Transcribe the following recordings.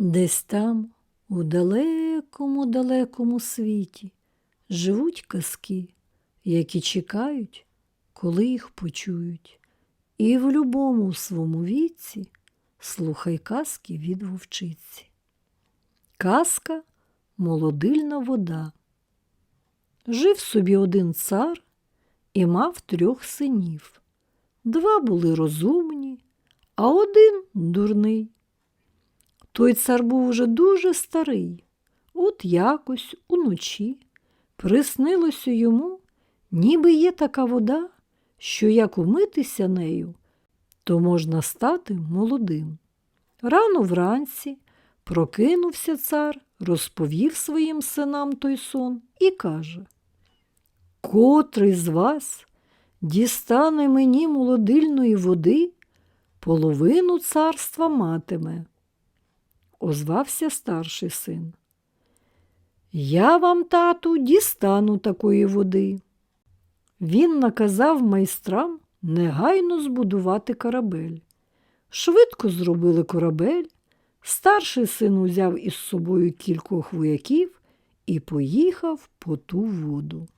Десь там, у далекому далекому світі, живуть казки, які чекають, коли їх почують. І в любому своєму віці слухай казки від вовчиці. Казка Молодильна вода. Жив собі один цар і мав трьох синів. Два були розумні, а один дурний. Той цар був уже дуже старий. От якось уночі приснилося йому, ніби є така вода, що як умитися нею, то можна стати молодим. Рано вранці прокинувся цар, розповів своїм синам той сон і каже Котрий з вас дістане мені молодильної води, половину царства матиме. Озвався старший син. Я вам, тату, дістану такої води. Він наказав майстрам негайно збудувати корабель. Швидко зробили корабель, старший син узяв із собою кількох вояків і поїхав по ту воду.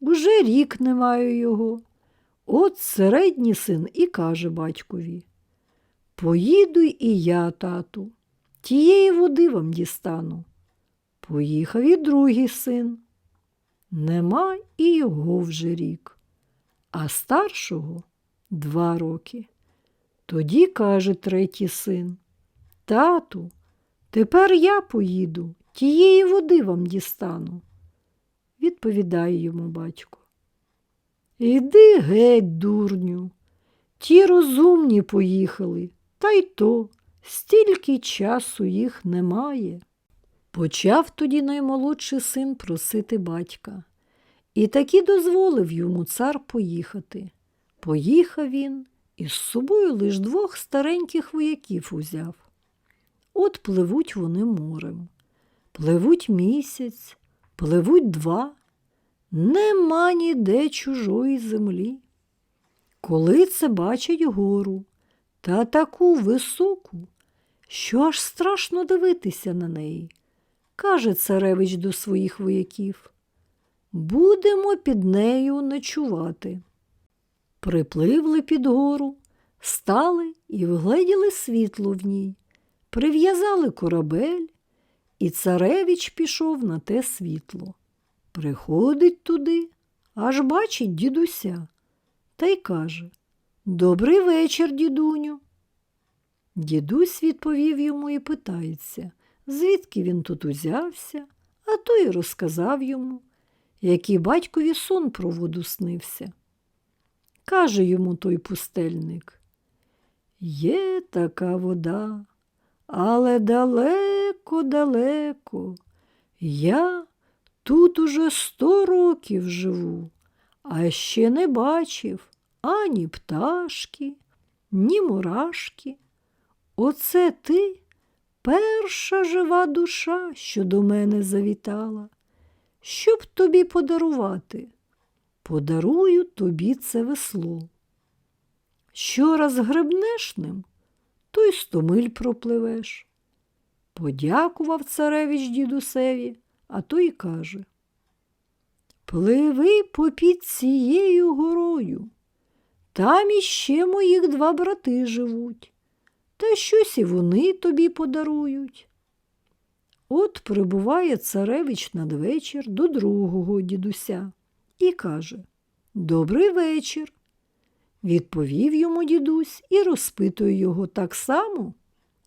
Уже рік не маю його. От середній син і каже батькові Поїду і я, тату, тієї води вам дістану. Поїхав і другий син. Нема і його вже рік, а старшого два роки. Тоді каже третій син Тату, тепер я поїду, тієї води вам дістану. Відповідає йому батько. Іди геть, дурню. Ті розумні поїхали, та й то стільки часу їх немає. Почав тоді наймолодший син просити батька. І таки дозволив йому цар поїхати. Поїхав він і з собою лиш двох стареньких вояків узяв. От пливуть вони морем, пливуть місяць, пливуть два, нема ніде чужої землі. Коли це бачать гору та таку високу, що аж страшно дивитися на неї, каже царевич до своїх вояків. Будемо під нею ночувати. Припливли під гору, стали і вгледіли світло в ній, прив'язали корабель, і царевич пішов на те світло. Приходить туди, аж бачить дідуся, та й каже Добрий вечір, дідуню. Дідусь відповів йому і питається, звідки він тут узявся, а той розказав йому, який батькові сон про воду снився. Каже йому той пустельник, є така вода, але далеко-далеко. Я тут уже сто років живу, а ще не бачив ані пташки, ні мурашки. Оце ти перша жива душа, що до мене завітала. Щоб тобі подарувати? Подарую тобі це весло. Що раз гребнеш ним, то й сто миль пропливеш. Подякував царевич дідусеві, а той каже Пливи попід цією горою. Там іще моїх два брати живуть, та щось і вони тобі подарують. От прибуває царевич надвечір до другого дідуся і каже Добрий вечір. Відповів йому дідусь і розпитує його так само,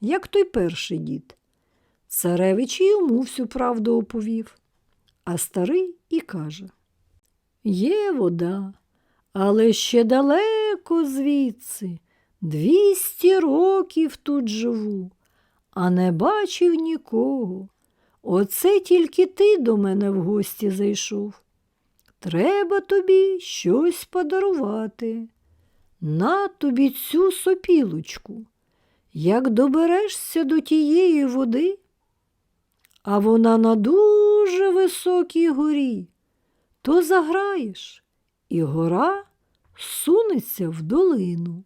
як той перший дід. Царевич йому всю правду оповів, а старий і каже Є вода, але ще далеко звідси, двісті років тут живу, а не бачив нікого. Оце тільки ти до мене в гості зайшов. Треба тобі щось подарувати. На тобі цю сопілочку. Як доберешся до тієї води, а вона на дуже високій горі, то заграєш, і гора сунеться в долину.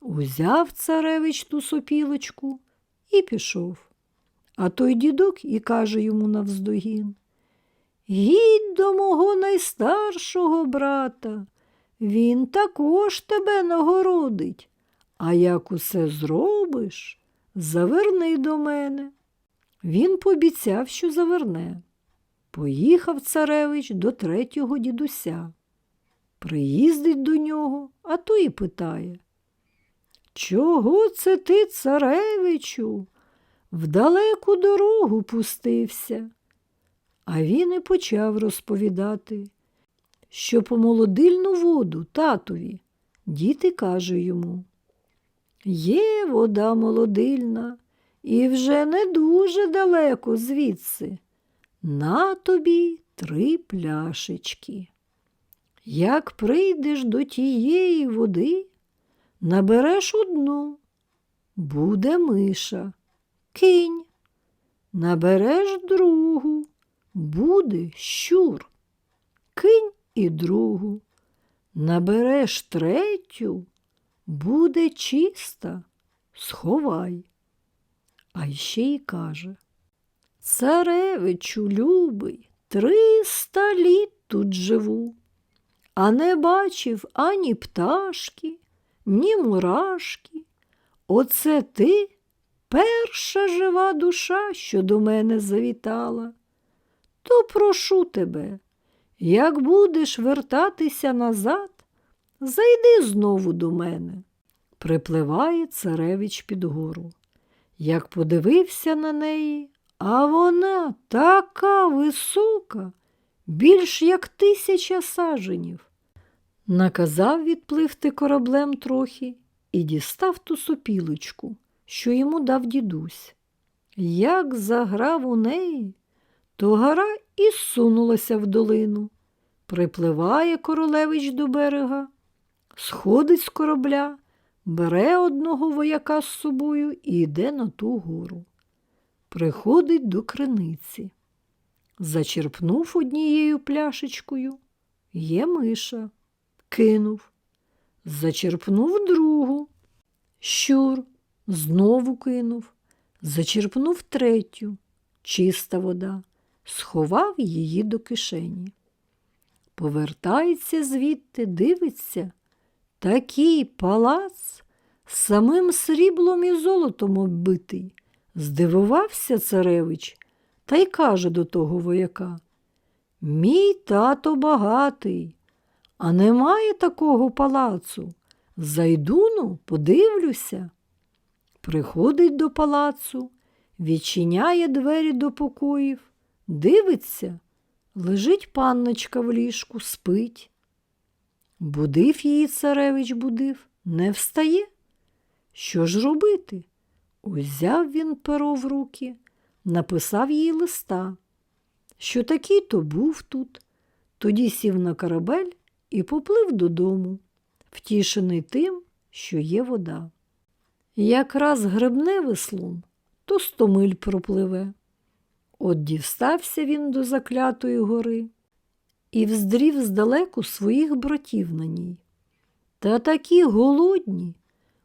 Узяв царевич ту сопілочку і пішов. А той дідок і каже йому навздогін Гідь до мого найстаршого брата, він також тебе нагородить, а як усе зробиш, заверни до мене. Він пообіцяв, що заверне. Поїхав царевич до третього дідуся. Приїздить до нього, а той і питає. Чого це ти, царевичу, в далеку дорогу пустився? А він і почав розповідати, що по молодильну воду татові. Діти каже йому. Є вода молодильна, і вже не дуже далеко звідси. На тобі три пляшечки. Як прийдеш до тієї води, набереш одну, буде миша, кинь, набереш другу, буде щур, кинь і другу, набереш третю, буде чиста, сховай. А ще й каже Царевичу любий, триста літ тут живу, а не бачив ані пташки, ні мурашки. Оце ти перша жива душа, що до мене завітала. То прошу тебе, як будеш вертатися назад, зайди знову до мене. Припливає царевич під гору. Як подивився на неї, а вона така висока, більш як тисяча саженів. Наказав відпливти кораблем трохи і дістав ту сопілочку, що йому дав дідусь. Як заграв у неї, то гора і сунулася в долину. Припливає королевич до берега, сходить з корабля, бере одного вояка з собою і йде на ту гору. Приходить до криниці. Зачерпнув однією пляшечкою, є миша, кинув. Зачерпнув другу, щур, знову кинув, зачерпнув третю, чиста вода, сховав її до кишені. Повертається звідти, дивиться, такий палац самим сріблом і золотом оббитий. Здивувався царевич та й каже до того вояка Мій тато багатий, а немає такого палацу. Зайдуну, подивлюся. Приходить до палацу, відчиняє двері до покоїв, дивиться, лежить панночка в ліжку, спить. Будив її царевич будив, не встає. Що ж робити? Узяв він перо в руки, написав їй листа, що такий то був тут, тоді сів на корабель і поплив додому, втішений тим, що є вода. Якраз гребне веслом, то сто миль пропливе. От дістався він до заклятої гори і вздрів здалеку своїх братів на ній. Та такі голодні,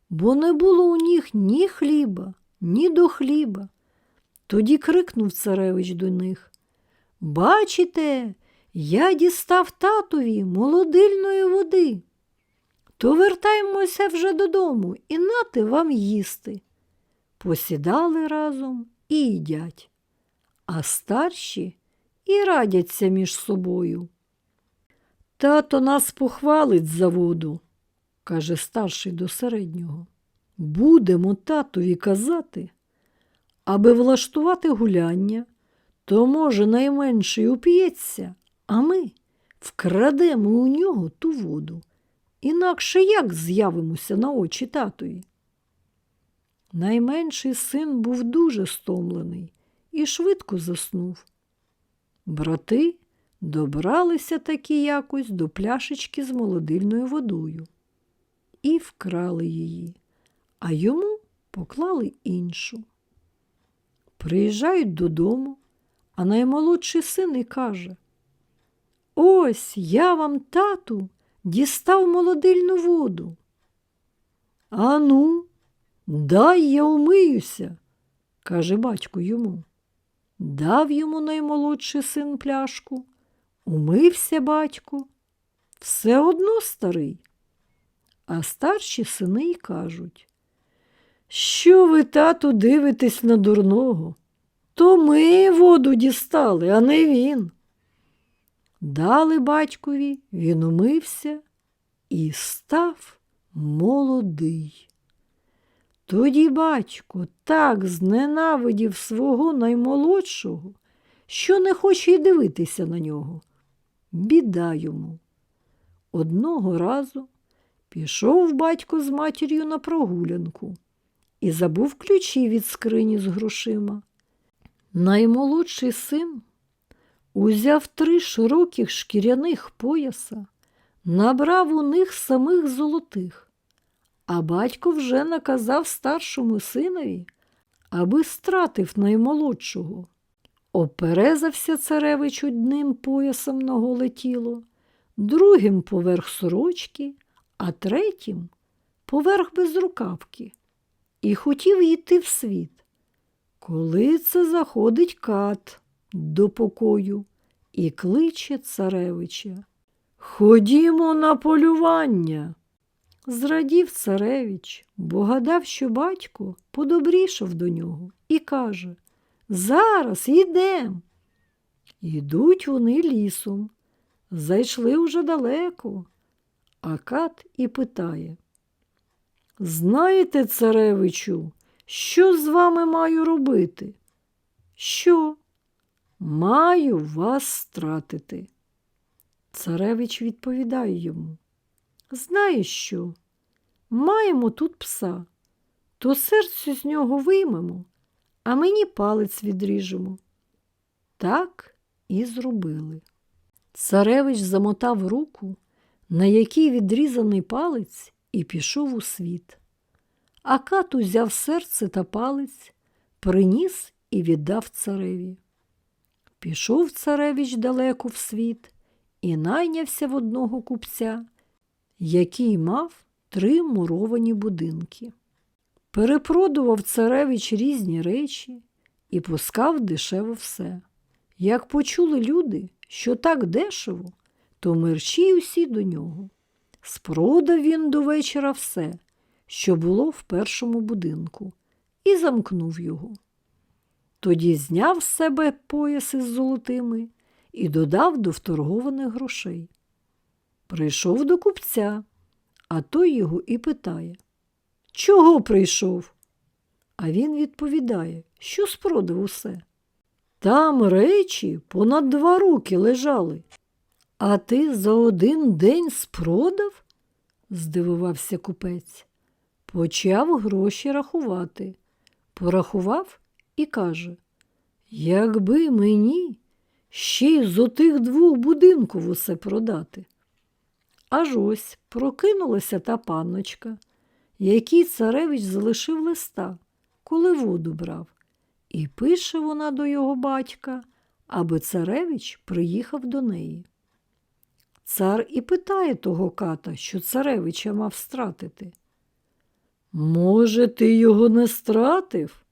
бо не було у них ні хліба, ні до хліба. Тоді крикнув царевич до них Бачите, я дістав татові молодильної води. То вертаймося вже додому і нати вам їсти. Посідали разом і їдять, а старші і радяться між собою. Тато нас похвалить за воду, каже старший до середнього. Будемо татові казати, аби влаштувати гуляння, то, може, найменший уп'ється, а ми вкрадемо у нього ту воду. Інакше як з'явимося на очі татові? Найменший син був дуже стомлений і швидко заснув. Брати добралися таки якось до пляшечки з молодильною водою і вкрали її, а йому поклали іншу. Приїжджають додому, а наймолодший син і каже Ось я вам, тату, дістав молодильну воду. Ану, дай я умиюся, каже батько йому. Дав йому наймолодший син пляшку, умився батько, все одно старий. А старші сини й кажуть, що ви, тату, дивитесь на дурного? То ми воду дістали, а не він. Дали батькові, він умився і став молодий. Тоді батько так зненавидів свого наймолодшого, що не хоче й дивитися на нього. Біда йому. Одного разу пішов батько з матір'ю на прогулянку і забув ключі від скрині з грошима. Наймолодший син узяв три широких шкіряних пояса, набрав у них самих золотих, а батько вже наказав старшому синові, аби стратив наймолодшого. Оперезався царевич одним поясом на голе тіло, другим поверх сорочки, а третім поверх безрукавки, і хотів йти в світ. Коли це заходить кат до покою і кличе царевича. Ходімо на полювання. Зрадів царевич, бо гадав, що батько подобрішав до нього і каже Зараз йдем. Ідуть вони лісом. Зайшли уже далеко, а кат і питає Знаєте, царевичу, що з вами маю робити? Що? Маю вас стратити. Царевич відповідає йому. Знаєш що? Маємо тут пса, то серце з нього виймемо, а мені палець відріжемо. Так і зробили. Царевич замотав руку, на якій відрізаний палець, і пішов у світ. А кат узяв серце та палець, приніс і віддав цареві. Пішов царевич далеко в світ і найнявся в одного купця, який мав три муровані будинки. Перепродував царевич різні речі і пускав дешево все. Як почули люди, що так дешево, то мерчі усі до нього. Спродав він до вечора все, що було в першому будинку, і замкнув його. Тоді зняв з себе пояс із золотими і додав до вторгованих грошей. Прийшов до купця, а той його і питає Чого прийшов? А він відповідає, що спродав усе. Там речі понад два роки лежали. А ти за один день спродав? здивувався купець. Почав гроші рахувати. Порахував і каже, якби мені ще й з отих двох будинків усе продати. Аж ось прокинулася та панночка, якій царевич залишив листа, коли воду брав, і пише вона до його батька, аби царевич приїхав до неї. Цар і питає того ката, що царевича мав стратити. Може, ти його не стратив?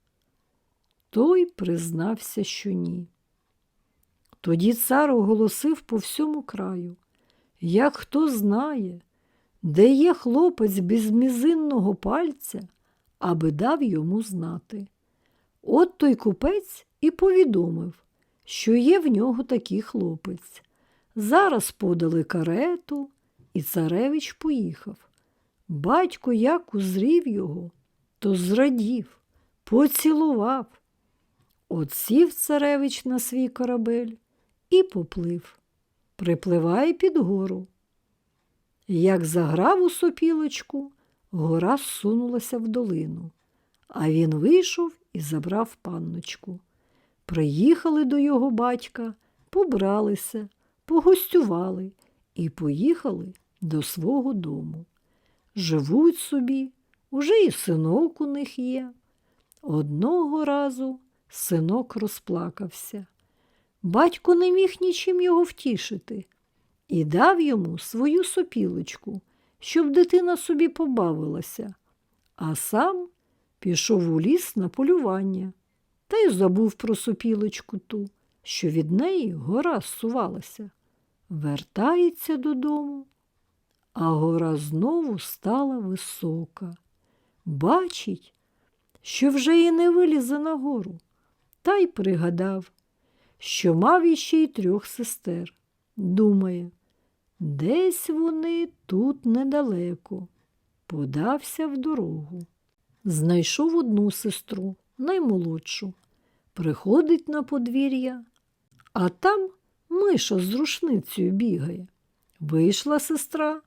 Той признався, що ні. Тоді цар оголосив по всьому краю, як хто знає, де є хлопець без мізинного пальця, аби дав йому знати. От той купець і повідомив, що є в нього такий хлопець. Зараз подали карету, і царевич поїхав. Батько як узрів його, то зрадів, поцілував. От сів царевич на свій корабель і поплив. Припливає під гору. Як заграв у сопілочку, гора сунулася в долину, а він вийшов і забрав панночку. Приїхали до його батька, побралися, погостювали і поїхали до свого дому. Живуть собі, уже і синок у них є. Одного разу синок розплакався. Батько не міг нічим його втішити і дав йому свою сопілочку, щоб дитина собі побавилася, а сам пішов у ліс на полювання. та й забув про сопілочку ту, що від неї гора зсувалася. Вертається додому, а гора знову стала висока. Бачить, що вже і не вилізе на гору, та й пригадав, що мав іще й трьох сестер. Думає, десь вони тут недалеко. Подався в дорогу. Знайшов одну сестру, наймолодшу. Приходить на подвір'я, а там миша з рушницею бігає. Вийшла сестра,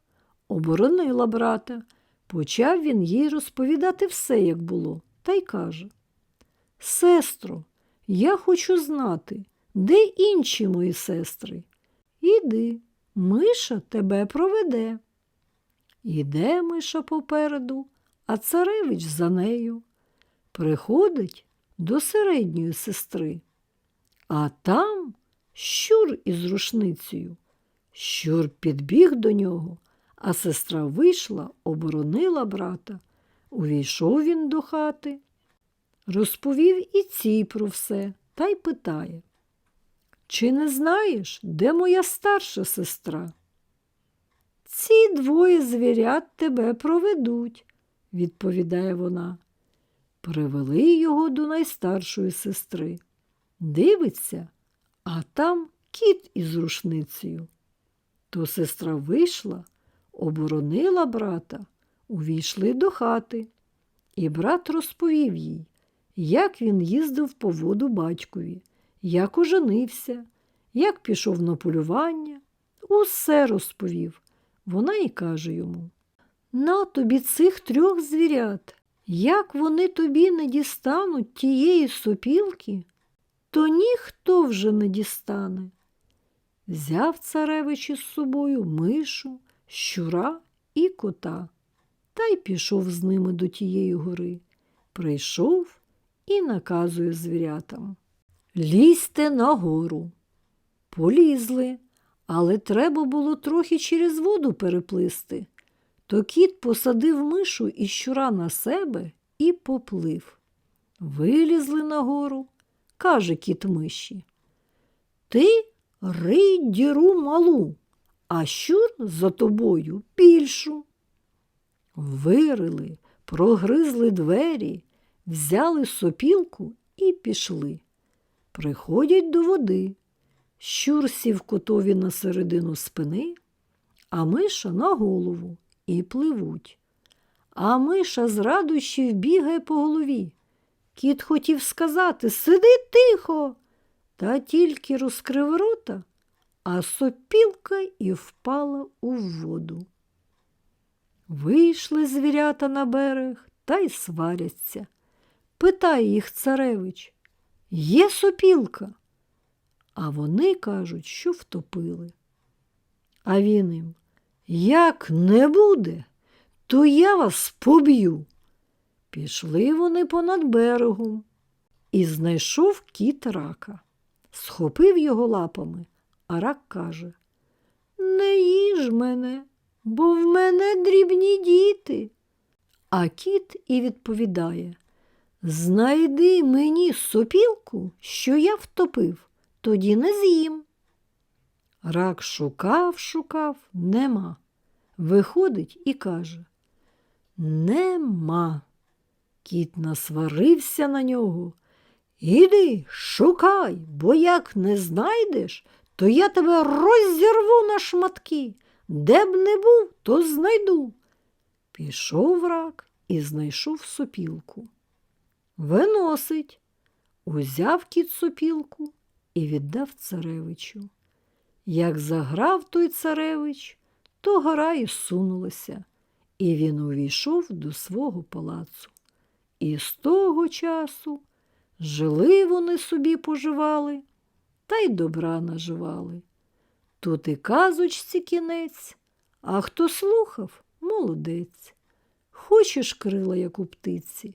оборонила брата. Почав він їй розповідати все, як було, та й каже: Сестро, я хочу знати, де інші мої сестри. Іди, миша тебе проведе. Іде миша попереду, а царевич за нею. Приходить до середньої сестри, а там щур із рушницею. Щур підбіг до нього, а сестра вийшла, оборонила брата. Увійшов він до хати, розповів і цій про все та й питає Чи не знаєш, де моя старша сестра? Ці двоє звірят тебе проведуть, відповідає вона. Привели його до найстаршої сестри. Дивиться, а там кіт із рушницею. То сестра вийшла, оборонила брата, увійшли до хати, і брат розповів їй, як він їздив по воду батькові, як оженився, як пішов на полювання. Усе розповів. Вона й каже йому На тобі цих трьох звірят, як вони тобі не дістануть тієї сопілки, то ніхто вже не дістане. Взяв царевич із собою мишу, щура і кота, та й пішов з ними до тієї гори. Прийшов і наказує звірятам. Лізьте на гору. Полізли, але треба було трохи через воду переплисти. То кіт посадив мишу і щура на себе і поплив. Вилізли на гору, каже кіт миші. Ти рий діру малу, а щур за тобою більшу. Вирили, прогризли двері, взяли сопілку і пішли. Приходять до води. Щур сів котові на середину спини, а миша на голову і пливуть. А миша з радощів бігає по голові. Кіт хотів сказати Сиди тихо, та тільки розкрив рота, а сопілка і впала у воду. Вийшли звірята на берег та й сваряться. Питає їх царевич Є сопілка? А вони кажуть, що втопили. А він їм як не буде, то я вас поб'ю. Пішли вони понад берегом і знайшов кіт рака. Схопив його лапами, а рак каже Не їж мене, бо в мене дрібні діти. А кіт і відповідає Знайди мені сопілку, що я втопив, тоді не з'їм. Рак шукав, шукав, нема. Виходить і каже Нема. Кіт насварився на нього. Іди, шукай, бо як не знайдеш, то я тебе розірву на шматки. Де б не був, то знайду. Пішов рак і знайшов сопілку. Виносить. Узяв кіт сопілку і віддав царевичу. Як заграв той царевич, то гора і сунулася, і він увійшов до свого палацу. І з того часу жили вони собі поживали, та й добра наживали. Тут і казочці кінець, а хто слухав, молодець. Хочеш крила, як у птиці,